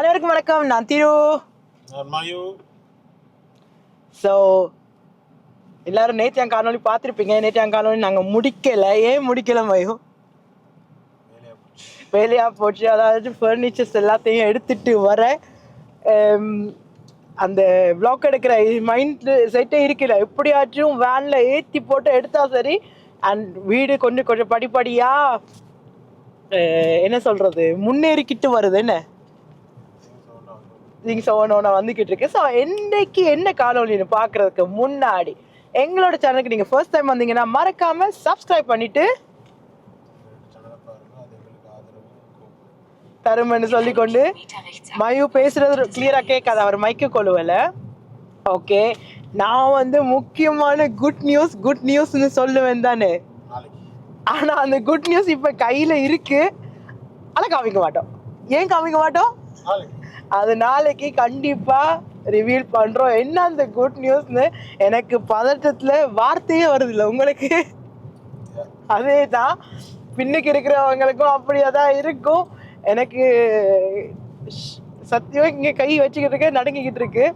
அனைவருக்கும் வணக்கம். நான் திரு. மயு. ஸோ எல்லாரும் நேத்தியான் காணொலி பார்த்துருப்பீங்க. நேத்தியான் காணொலி நாங்கள் முடிக்கல. ஏன் முடிக்கல மயு? வேலையா போச்சு. அதாவது ஃபர்னிச்சர்ஸ் எல்லாத்தையும் எடுத்துட்டு வர அந்த பிளாக் எடுக்கிற மைண்ட் செட்டே இருக்கல. எப்படியாச்சும் வேனில் ஏற்றி போட்டு எடுத்தா சரி அண்ட் வீடு கொஞ்சம் கொஞ்சம் படிப்படியா அஹ், என்ன சொல்றது முன்னேறிக்கிட்டு வருது. என்ன? திங்ஸ் ஒன்று வந்துக்கிட்டு இருக்கு. ஸோ என்னைக்கு என்ன காணொலின்னு பார்க்குறதுக்கு முன்னாடி எங்களோட சேனலுக்கு நீங்கள் ஃபர்ஸ்ட் டைம் வந்தீங்கன்னா மறக்காமல் சப்ஸ்கிரைப் பண்ணிட்டு தருமன்னு சொல்லி கொண்டு தருமன்னு சொல்லிக்கொண்டு மயு பேசுறது கிளியரா கேட்காது. அவர் மைக்கு கொள்ளுவல ஓகே நான் வந்து முக்கியமான குட் நியூஸ் குட் நியூஸ்னு சொல்லுவேன் தானே. நாளைக்கு ஆனா அந்த குட் நியூஸ் இப்ப கையில இருக்கு. ஆனா காமிக்க மாட்டோம். ஏன் காமிக்க மாட்டோம்? அது நாளைக்கு கண்டிப்பா ரிவீல் பண்றோம். என்ன அந்த குட் நியூஸ்னு எனக்கு பதட்டத்துல வார்த்தையே வருது இல்லை உங்களுக்கு. அதே தான் பின்னுக்கு இருக்கிறவங்களுக்கும் அப்படியே தான் இருக்கும். எனக்கு சத்தியம் இங்கே கை வச்சுக்கிட்டு இருக்கு நடுங்கிக்கிட்டு இருக்கு.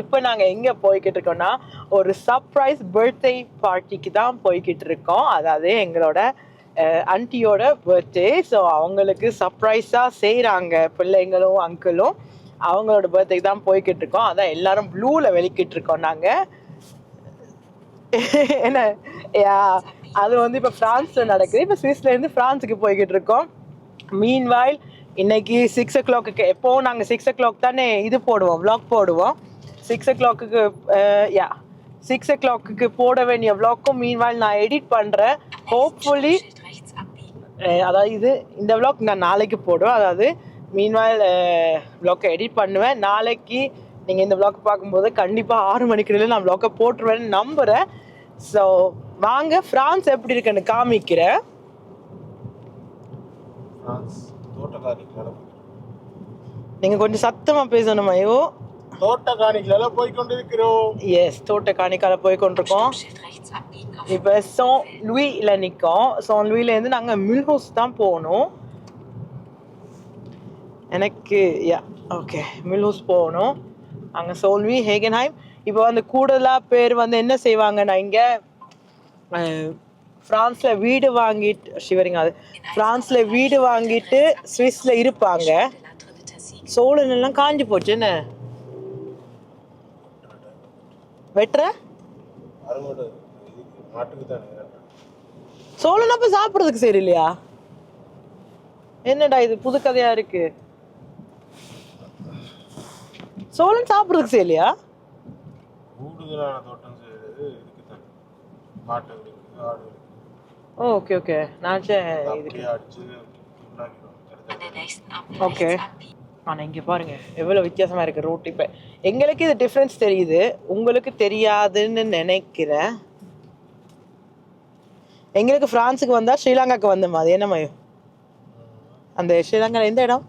இப்போ நாங்கள் எங்கே போய்கிட்டு இருக்கோம்னா ஒரு சர்ப்ரைஸ் பர்த்டே பார்ட்டிக்கு தான் போய்கிட்டு இருக்கோம். அதாவது எங்களோட அன்ட்டியோட பர்த்டே ஸோ அவங்களுக்கு சர்ப்ரைஸாக செய்கிறாங்க பிள்ளைங்களும் அங்கிளும் அவங்களோட பர்த்டேக்கு தான் போய்கிட்டு இருக்கோம் அதான் எல்லாரும் ப்ளூவில் வெளிக்கிட்டு இருக்கோம் நாங்கள் என்ன? யா அது வந்து இப்போ ஃப்ரான்ஸில் நடக்குது. இப்போ சுவிஸ்லேருந்து ஃப்ரான்ஸுக்கு போய்கிட்டு இருக்கோம் மீன் வாயில் இன்னைக்கு சிக்ஸ் ஓ கிளாக்கு எப்போவும் நாங்கள் சிக்ஸ் ஓ கிளாக் தானே இது போடுவோம் விளாக் போடுவோம். Six o'clock yeah six o'clock போட வேண்டிய விளாக்கும் மீன் வாயில் நான் எடிட் பண்ணுறேன் ஹோப்ஃபுல்லி அதாவது இது இந்த vlog நான் நாளைக்கு போடுவேன். அதாவது மீன்வாயில் vlog எடிட் பண்ணுவேன். நாளைக்கு நீங்கள் இந்த vlog பார்க்கும்போது கண்டிப்பாக ஆறு மணிக்கு நான் vlog போட்டுருவேன்னு நம்புகிறேன் ஸோ வாங்க ஃப்ரான்ஸ் எப்படி இருக்குன்னு காமிக்கிறேன். நீங்கள் கொஞ்சம் சத்தமாக பேசணும் ஐயோ. தோட்டக்காணிக்கலால போய் கொண்டிருக்கிறோம் எஸ் தோட்ட காணிக்கால போய் கொண்டிருக்கோம் இப்போ சோ லூயில நிற்கோம் சோ லூயிலேருந்து நாங்கள் மில்ஹோஸ் தான் போகணும். எனக்கு யா ஓகே மில்ஹோஸ் போகணும். அங்கே சோல்வி ஹேகன்ஹைம் இப்போ வந்து கூடுதலாக பேர் வந்து என்ன செய்வாங்கன்னா இங்கே ஃப்ரான்ஸில் வீடு வாங்கிட்டு சிவரிங்க அது ஃப்ரான்ஸில் வீடு வாங்கிட்டு ஸ்விஸ்ஸில் இருப்பாங்க. சோழன் எல்லாம் காஞ்சி போச்சு என்ன? வெட்டுற? மாட்டுக்கு தானே சோழன் அப்ப சாப்பிட்றதுக்கு சரி இல்லையா? என்னடா இது புது கதையா இருக்கு? சோழன் சாப்பிட்றதுக்கு சரி இல்லையா? கூடுதலான தோட்டம் செய்யறது இதுக்கு தானே. மாட்டுகளுக்கு ஆடுகளுக்கு ஓகே ஓகே நான் இதுக்கு. அடிச்சு ஓகே ஆனால் இங்கே பாருங்க எவ்வளோ வித்தியாசமா இருக்கு ரூட் இப்போ. எங்களுக்கு இது டிஃப்ரென்ஸ் தெரியுது. உங்களுக்கு தெரியாதுன்னு நினைக்கிறேன் எங்களுக்கு ஃப்ரான்ஸுக்கு வந்தா ஸ்ரீலங்காக்கு வந்தோம் அது என்ன மயம் அந்த ஸ்ரீலங்கா எந்த இடம்?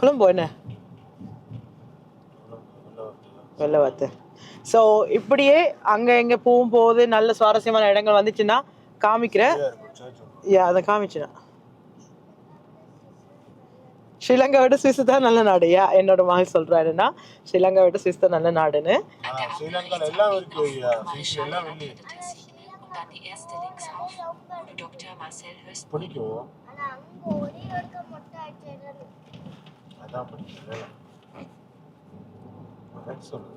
கொழும்பு என்ன? வெள்ளவாத்து ஸோ இப்படியே அங்கே எங்கே போகும்போது நல்ல சுவாரஸ்யமான இடங்கள் வந்துச்சுன்னா காமிக்கிறேன் அதை காமிச்சுனா. ஸ்ரீலங்கா விட சுவிஸ் தான் நல்ல நாடு. யா என்னோட மகள் சொல்றாருன்னா ஸ்ரீலங்கா விட சுவிஸ் தான் நல்ல நாடுன்னு. Dann die erste links auf, du Dr. Marcel Höst பிடிக்கும்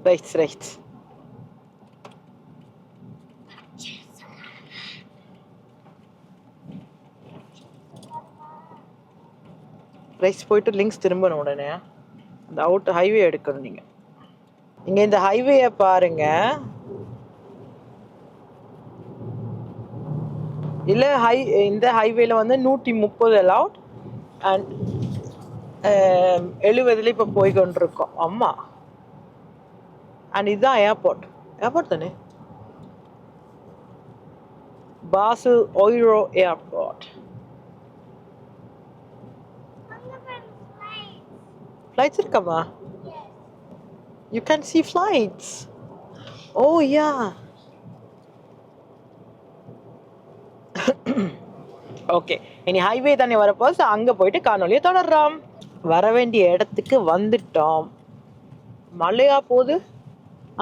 rechts rechts. ரைட்ஸ் போயிட்டு லிங்க்ஸ் திரும்பணும் உடனே. அந்த அவுட் ஹைவே எடுக்கணும் நீங்க. இங்க இந்த ஹைவேயை பாருங்க. இல்ல ஹை இந்த ஹைவேல வந்து நூற்றி முப்பது அலவுட் அண்ட் எழுபதுல இப்போ போய் கொண்டிருக்கோம் அம்மா. அண்ட் இதுதான் ஏர்போர்ட் ஏர்போர்ட் தானே? பாசல் ஒய்ரோ ஏர்போர்ட் ஃப்ளைட்ஸ் இருக்காமா you can see flights. Oh yeah okay இனி ஹைவே தானே வரப்போ ஸோ அங்கே போயிட்டு காணொலியை தொடர்றோம். வர வேண்டிய இடத்துக்கு வந்துட்டோம். மழையா போகுது?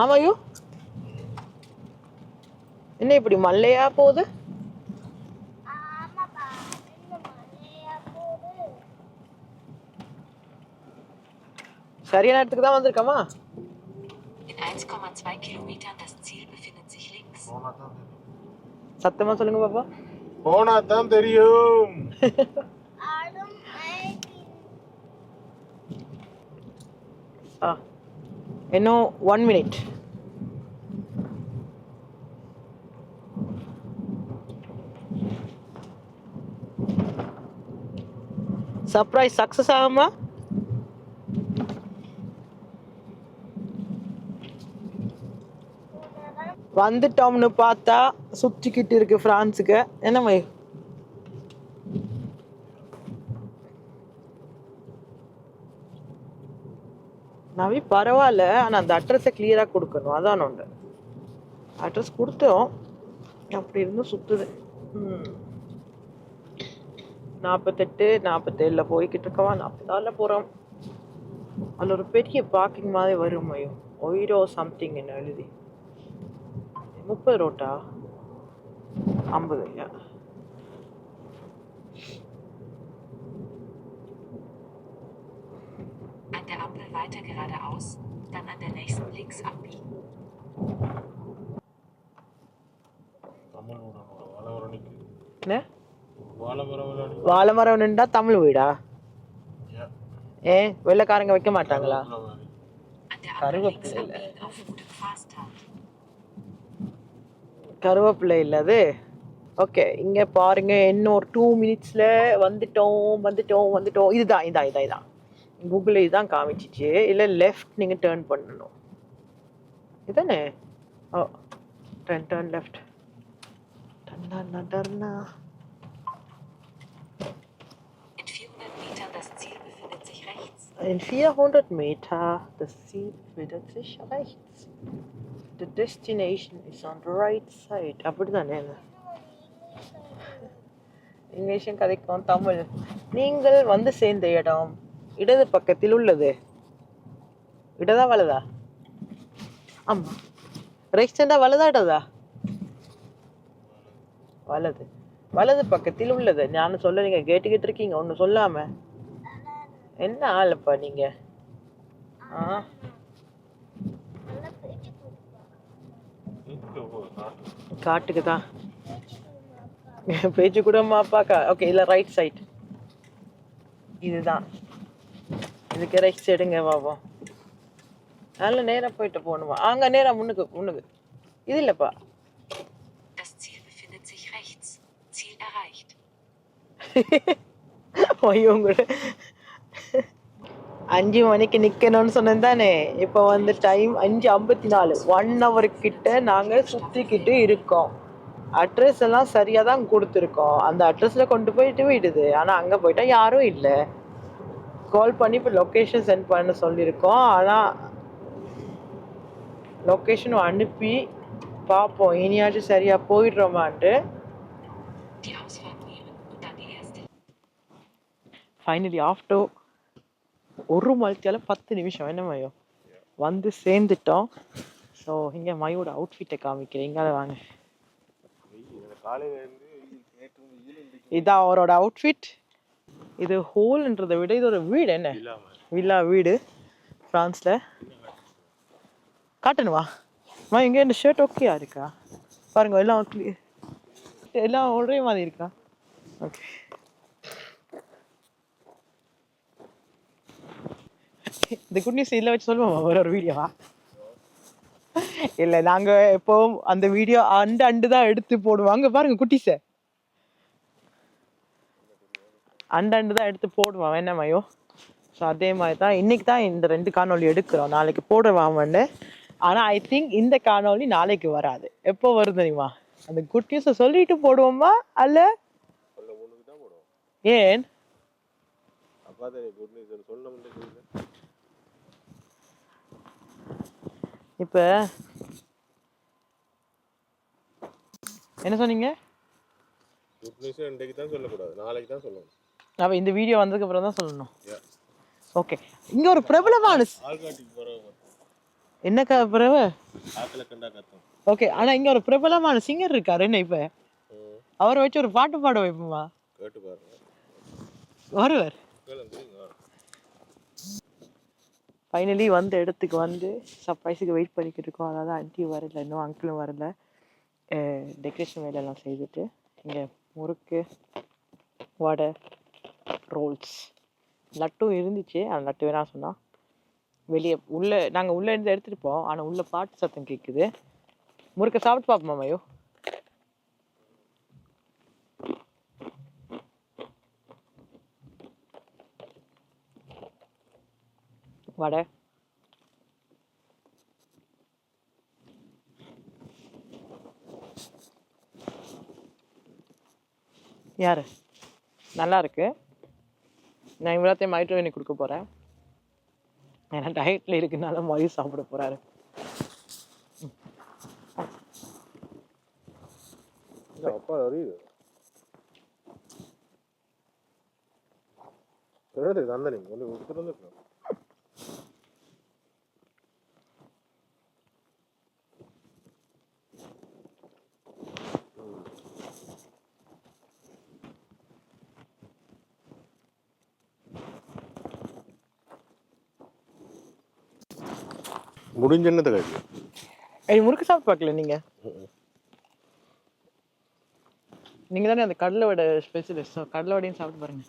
ஆமாயோ என்ன இப்படி மழையா போகுது? சரியான இடத்துக்கு தான் வந்திருக்கோமா? In 1,2 Kilometern das Ziel befindet sich links. போனா தான் தெரியும் சத்தமா சொல்லுங்க பாப்பா. போனா தான் தெரியும் இன்னும் ஒன் மினிட் சர்ப்ரைஸ் சக்ஸஸ் ஆகுமா? வந்துட்டோம்னு பார்த்தா சுற்றிக்கிட்டு இருக்கு ஃப்ரான்ஸுக்கு. என்ன மை? நவி பரவாயில்ல ஆனால் அந்த அட்ரஸை கிளியராக கொடுக்கணும். அதான் ஒன்று அட்ரஸ் கொடுத்தோம். அப்படி இருந்தும் சுற்றுது ம். நாற்பத்தெட்டு நாற்பத்தேழில் போய்கிட்டு இருக்கவா? நாற்பத்தாறில் போகிறோம் அதில் ஒரு பெரிய பார்க்கிங் மாதிரி வரும் ஐயோ ஒயிரோ சம்திங் என்ன எழுதி. முப்பது ரோட்டா? ஐம்பது இல்லையா An der Ampel weiter geradeaus, dann an der nächsten links abbiegen. Tamil விடணும் வாழவரணிக்கு என்ன? வாழவரவரணி வாழை மரம் நின்றா தமிழ் வீடா? ஏ வெள்ளைக்காரங்க வைக்க மாட்டாங்களா? links கருவேப்பிலை abbiegen auf Route Fastart. கருவேப்பிலை இல்லை அது? ஓகே இங்கே பாருங்க இன்னும் ஒரு டூ மினிட்ஸில் வந்துட்டோம் வந்துட்டோம் வந்துட்டோம். இதுதான் இதான் இதான் இதான். கூகுளில் இதுதான் காமிச்சிச்சு. இல்லை லெஃப்ட் நீங்கள் டேர்ன் பண்ணணும். இதானே? ஓ டர்ன் டர்ன் லெஃப்ட் டர்னா டர்னா In 400 Metern das Ziel befindet sich rechts. In 400 Meter, das Ziel befindet sich rechts. The destination is on the right side. அப்படிதானே? இங்கிலீஷும் கதைக்கும் தமிழ். நீங்கள் வந்து சேர்ந்த இடம் இடது பக்கத்தில் உள்ளது. இடதா வலதா? ஆமா. ரைட் சைடா வலதா இடதா? வலது. வலது பக்கத்தில் உள்ளது. நான் சொல்ல நீங்க கேட்டுக்கிட்டு இருக்கீங்க ஒன்று சொல்லாம. என்ன ஆளுப்பா நீங்க? ஆ? காட்டுக்கு தான் பேச்சு கூட அப்பாக்கா ஓகே இல்லை ரைட் சைட் இதுதான். இதுக்கு ரைட் சைடுங்க பாப்போம் நல்ல நேரா போயிட்டு போகணுமா அங்க நேரா முன்னுக்கு முன்னுக்கு. இது இல்லைப்பா. ஐயோ கூட அஞ்சு மணிக்கு நிக்கணும்னு சொன்னேன் தானே இப்போ வந்து டைம் அஞ்சு ஐம்பத்தி நாலு ஒன் ஹவர் கிட்ட நாங்கள் சுற்றிக்கிட்டு இருக்கோம். அட்ரஸ் எல்லாம் சரியாக தான் கொடுத்துருக்கோம். அந்த அட்ரஸில் கொண்டு போயிட்டு விடுது. ஆனால் அங்கே போயிட்டா யாரும் இல்லை. கால் பண்ணி இப்போ லொக்கேஷன் சென்ட் பண்ண சொல்லியிருக்கோம். ஆனால் லொக்கேஷன் அனுப்பி பார்ப்போம். இனியாச்சும் சரியாக போயிடுறோமான்ட்டு. ஃபைனலி ஆஃப்டர் ஒரு மல்த்தியால பத்து நிமிஷம். என்ன மயோ? வந்து சேர்ந்துட்டோம். ஸோ இங்கே மயோட அவுட்ஃபிட்டை காமிக்கிறேன். இங்கே வாங்க. இதான் அவரோட அவுட்ஃபிட் இது ஹோல்ன்றதை விட இது ஒரு வீடு என்ன? வில்லா வீடு. ஃப்ரான்ஸில் காட்டணுமா அம்மா இங்கே இந்த ஷர்ட் ஓகேயா இருக்கா? பாருங்க எல்லாம் எல்லாம் ஒரே மாதிரி இருக்கா? ஓகே இந்த குட் நியூஸ் இதில் வச்சு சொல்லுவோமா ஒரு ஒரு வீடியோவா இல்லை நாங்கள் எப்போவும் அந்த வீடியோ அண்டு அண்டு தான் எடுத்து போடுவாங்க பாருங்க குட்டிஸை அண்டு அண்டு தான் எடுத்து போடுவான் என்ன மயோ? ஸோ அதே மாதிரி தான் இன்னைக்கு தான் இந்த ரெண்டு காணொளி எடுக்கிறோம். நாளைக்கு போடுவான்னு ஆனால் ஐ திங்க் இந்த காணொளி நாளைக்கு வராது. எப்போ வரும் தெரியுமா? அந்த குட் நியூஸை சொல்லிட்டு போடுவோமா? அல்ல? ஏன் அப்பா தான் குட் நியூஸ் சொல்ல முடியல இப்போ என்ன சொன்னீங்க? இன்றைக்கு தான் சொல்லக்கூடாது. நாளைக்கு தான் சொல்லணும். அப்போ இந்த வீடியோ வந்ததுக்கு அப்புறம் தான் சொல்லணும். ஓகே இங்க ஒரு பிரபலமான என்னக்கா பிரப? ஓகே ஆனா இங்க ஒரு பிரபலமான சிங்கர் இருக்காரு. என்ன இப்ப? அவரை வச்சு ஒரு பாட்டு பாட வைப்போமா? வருவார். ஃபைனலி வந்த இடத்துக்கு வந்து சர்ப்ரைஸுக்கு வெயிட் பண்ணிக்கிட்டு இருக்கோம். அதாவது ஆன்ட்டி வரல. இன்னும் அங்கிளும் வரல. டெக்கரேஷன் வேலையெல்லாம் செய்துட்டு இங்கே முறுக்கு வடை ரோல்ஸ் லட்டும் இருந்துச்சு. அந்த லட்டு வேணா சொன்னால் வெளியே உள்ளே நாங்கள் உள்ளே இருந்து எடுத்துகிட்டு போவோம். ஆனால் உள்ளே பாட்டு சத்தம் கேட்குது முறுக்க சாப்பிட்டு பார்ப்போமா வடை. யார்? நல்லா இருக்கு. நான் இவ்வளோத்தையும் மைட்ரோவேனி கொடுக்க போகிறேன் ஏன்னா டயட்டில் இருக்குனால மொழி சாப்பிட போகிறாரு அப்பா அறியுது என்னது தந்த ஒன்று கொடுத்துட்டு வந்துருக்கோம் முடிஞ்ச என்னத்தை முறுக்கு சாப்பிட்டு பார்க்கல நீங்க? நீங்க தானே அந்த கடலை வடை ஸ்பெஷலிஸ்ட் கடலை வடையும் சாப்பிட்டு பாருங்க.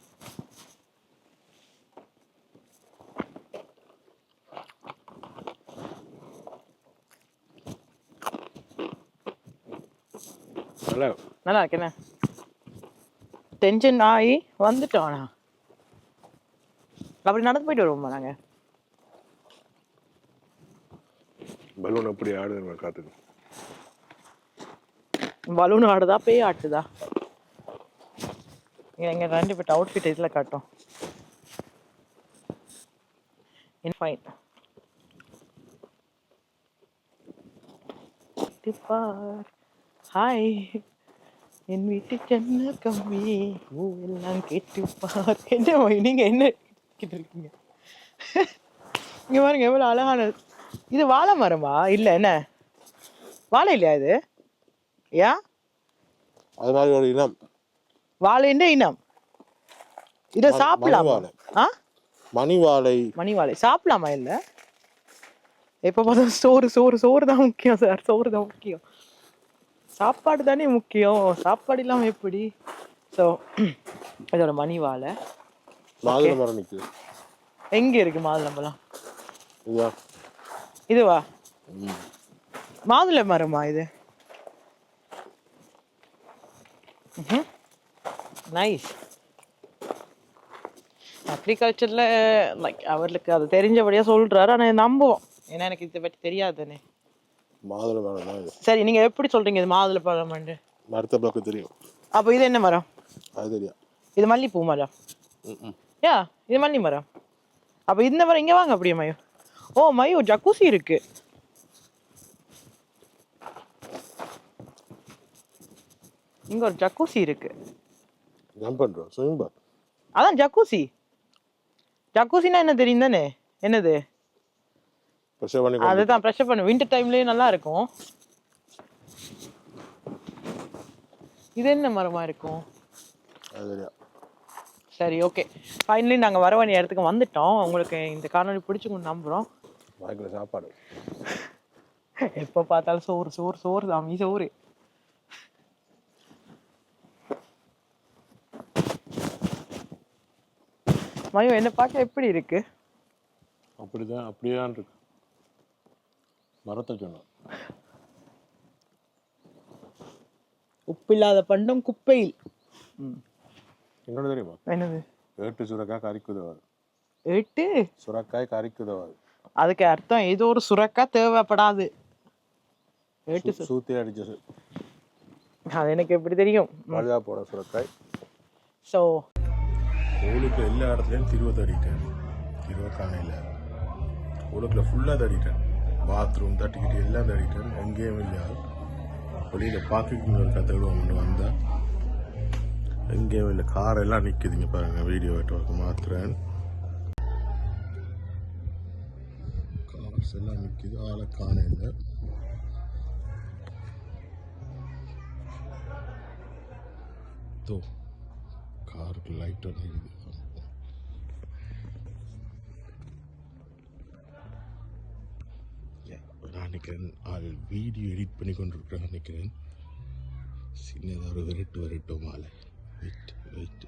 நல்லா. நல்லா இருக்கேண்ணே டென்ஷன் ஆகி வந்துட்டோம் அப்படி நடந்து போயிட்டு வருவோமா நாங்க? பலூன் எப்படி நம்ம காத்துக்கு பலூன் ஆடுதா பேய் ஆட்டுதா? எங்க ரெண்டு பேர்ட்ட அவுட்ஃபிட் இதில் காட்டும் இன் ஃபைன் பார். ஹாய் என் வீட்டு சென்ன கம்மி எல்லாம் கேட்டுப்பார் என்ன நீங்கள் நீங்க என்ன கேட்டு இருக்கீங்க இங்க பாருங்க எவ்வளவு அழகான இது வாழை மரமா? இல்ல என்ன? வாழை இல்லையா இது? ஏன் அது மாதிரி ஒரு இனம். வாழைன்ற இனம். இதை சாப்பிடலாமா. ஆ? மணி வாழை மணி வாழை சாப்பிடலாமா இல்ல? எப்ப பார்த்தா சோறு சோறு சோறு தான் முக்கியம் சார். சோறு தான் முக்கியம். சாப்பாடு தானே முக்கியம். சாப்பாடு இல்லாம எப்படி? ஸோ இதோட மணி வாழை மாதுளை மரம் நிற்குது எங்க இருக்கு மாதுளம்பழம்? இதுவா. மாதுளை மரமா இது? நைஸ் அக்ரிகல்ச்சர்ல லைக் அவருக்கு அது தெரிஞ்சபடியா சொல்றாரு ஆனா நம்புவோம். ஏன்னா எனக்கு இதை பற்றி தெரியாதுன்னு மாதுளை இது. சரி நீங்க எப்படி சொல்றீங்க இது மாதுளை பழம் மரத்தை பார்க்க தெரியும். அப்போ இது என்ன மரம்? அது தெரியும். இது மல்லிப்பூ மரம். யா இது மல்லி மரம். அப்ப இந்த மரம் இங்க வாங்க அப்படியே மயோ ஓ மயோ ஜக்கூசி இருக்கு. இங்க ஒரு ஜக்கூசி இருக்கு. ஜம்ப் பண்ணுறோம் ஸ்விமிங் பாத் அதான் ஜக்கூசி. ஜக்கூசினா என்ன தெரியும் தானே? என்னது? ப்ரெஷர் பண்ணி அதுதான் ப்ரெஷர் பண்ணு. வின்டர் டைம்லயே நல்லா இருக்கும். இது என்ன மரமா இருக்கும்? சரி ஓகே ஃபைனலி நாங்க வர வேண்டிய இடத்துக்கு வந்துட்டோம். உங்களுக்கு இந்த காணொலி பிடிச்சிக்கணும் நம்புறோம். வாய்க்கில் சாப்பாடு. எப்ப பார்த்தாலும் சோறு சோறு சோறு சாமி சோறு. மயோ என்ன பார்க்க எப்படி இருக்கு? அப்படி தான் அப்படியே தான் இருக்கு. மரத்தை சொன்னோம். உப்பில்லாத பண்டம் குப்பையில். என்னோட தெரியுமா? என்னது? ஏட்டு சுரக்காய் கறிக்கு உதவாது எட்டு சுரக்காய் கறிக்கு உதவாது அதுக்கு அர்த்தம் ஏதோ ஒரு சுரக்கா தேவைப்படாது. சூத்தி அடிச்ச சு- அது எனக்கு எப்படி தெரியும்? பழுதா போன சுரக்காய். ஸோ கோலுக்கு எல்லா இடத்துலையும் திருவ தடிட்டேன் திருவ காணையில். கோலுக்குள்ள ஃபுல்லாக தடிட்டேன் பாத்ரூம் தட்டிக்கிட்டு எல்லாம் தடிட்டேன் எங்கேயும் இல்லை. வெளியில் பார்க்கிங் ஒரு கற்றுக்கிடுவோம் வந்தா. எங்கேயும் இல்லை. கார் எல்லாம் நிற்குதுங்க பாருங்க. வீடியோ எடுத்து மாத்துறேன். பஸ் எல்லாம் நிற்கிது. ஆளை காண தோ காருக்கு லைட் ஒன்று நான் நினைக்கிறேன் ஆள் வீடியோ எடிட் பண்ணி கொண்டிருக்கிறேன் நினைக்கிறேன். சின்னதாக ஒரு விரட்டு விரட்டும் மாலை wait wait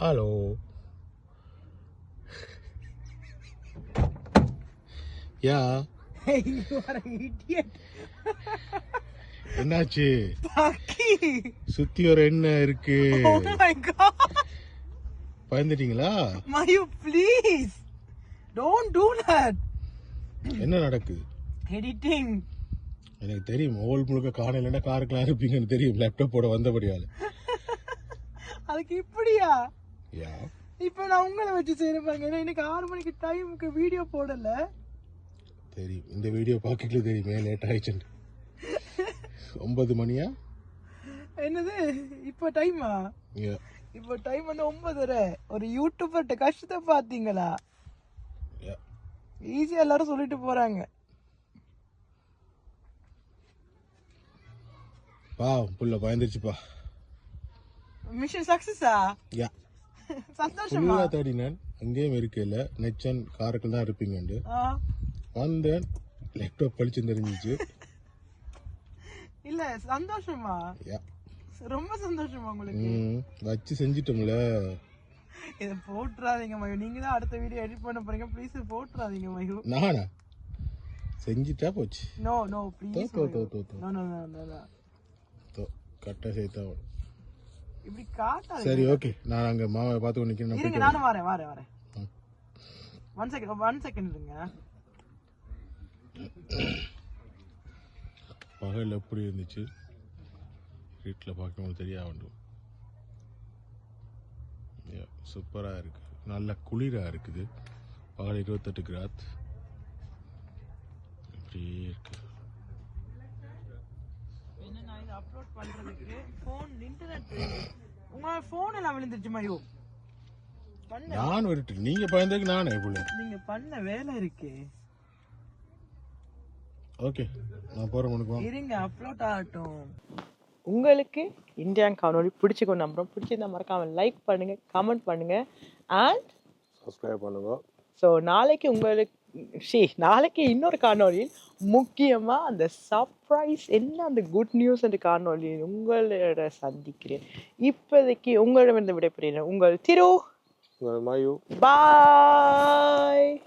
hello yeah Hey, you are an idiot. என்னாச்சு. சுத்தி ஒரு என்ன இருக்கு. பயந்துட்டீங்களா Mayu, please. Don't do that. என்ன நடக்குது Editing. எனக்கு தெரியும் ஓல் முழுக்க காணையிலன்னா காருக்கெல்லாம் இருப்பீங்கன்னு தெரியும் லேப்டாப்போட வந்தபடியால அதுக்கு இப்படியா இப்ப நான் உங்களை வச்சு செய்யறேன் பாருங்க. இன்னைக்கு ஆறு மணிக்கு டைமுக்கு வீடியோ போடல. தெரியும். இந்த வீடியோ பார்க்கல தெரியுமே லேட் ஆயிடுச்சுன்னு. ஒன்பது மணியா? என்னது? இப்ப டைமா இப்போ டைம் வந்து ஒன்பதரை. ஒரு யூடியூபர்ட்ட கஷ்டத்தை பாத்தீங்களா யா ஈஸியா எல்லாரும் சொல்லிட்டு போறாங்க. பா புள்ள பயந்துருச்சுப்பா. மிஷன் சக்சஸா யா சந்தோஷமா? தேடினேன் அங்கேயும் இருக்கல நெச்சன் காருக்குள்ள தான் இருப்பீங்கண்டு. வந்தேன். லேப்டாப் பழிச்சு தெரிஞ்சிச்சு. இல்ல சந்தோஷமா? யா. ரொம்ப சந்தோஷமா உங்களுக்கு. வச்சு செஞ்சிட்டோம்ல. இதை போட்டுறாதீங்க மயு. நீங்க தான் அடுத்த வீடியோ எடிட் பண்ண போறீங்க. ப்ளீஸ் போட்டுறாதீங்க மயு. நானா? செஞ்சிட்டா போச்சு. No no please. No no no no no தோ. கரெக்டாக சேர்த்தா இப்படி காட்டாதீங்க. சரி ஓகே நான் அங்கே மாவை பார்த்து நிற்கிறேன் நான் இருங்க நானும் வரேன். வரேன் வரேன். ஒன் செகண்ட் ஒன் செகண்ட் இருங்க. பகல் எப்படி இருந்துச்சு? வீட்டில் பார்க்கும்போது தெரிய வேண்டும் சூப்பராக இருக்கு. நல்ல குளிராக இருக்குது. பகல் இருபத்தெட்டு கிராத் இப்படியே இருக்கு என்ன நான் இதை அப்லோட் பண்றதுக்கு ஃபோன் இன்டர்நெட் உங்களோட ஃபோன் எல்லாம் விழுந்துருச்சு மயு. பண்ண. நான் விட்டு நீங்க பயந்ததுக்கு நானே இவ்வளோ நீங்க பண்ண வேலை இருக்கு. ஓகே நான் போகிற மணிக்கு இருங்க அப்லோட் ஆகட்டும். உங்களுக்கு இந்தியன் காணொலி பிடிச்சிக்கோ நம்புறோம். பிடிச்சிருந்தா மறக்காம லைக் பண்ணுங்க கமெண்ட் பண்ணுங்க அண்ட் சப்ஸ்கிரைப் பண்ணுங்க. ஸோ நாளைக்கு உங்களுக்கு ஷி நாளைக்கு இன்னொரு காணொலியில் முக்கியமாக அந்த சர்ப்ரைஸ் என்ன அந்த குட் நியூஸ் என்ற காணொலியில் உங்களோட சந்திக்கிறேன். இப்போதைக்கு உங்களிடமிருந்து விடைபெறுகிறேன். உங்கள் திரு உங்கள் மாயு. பாய்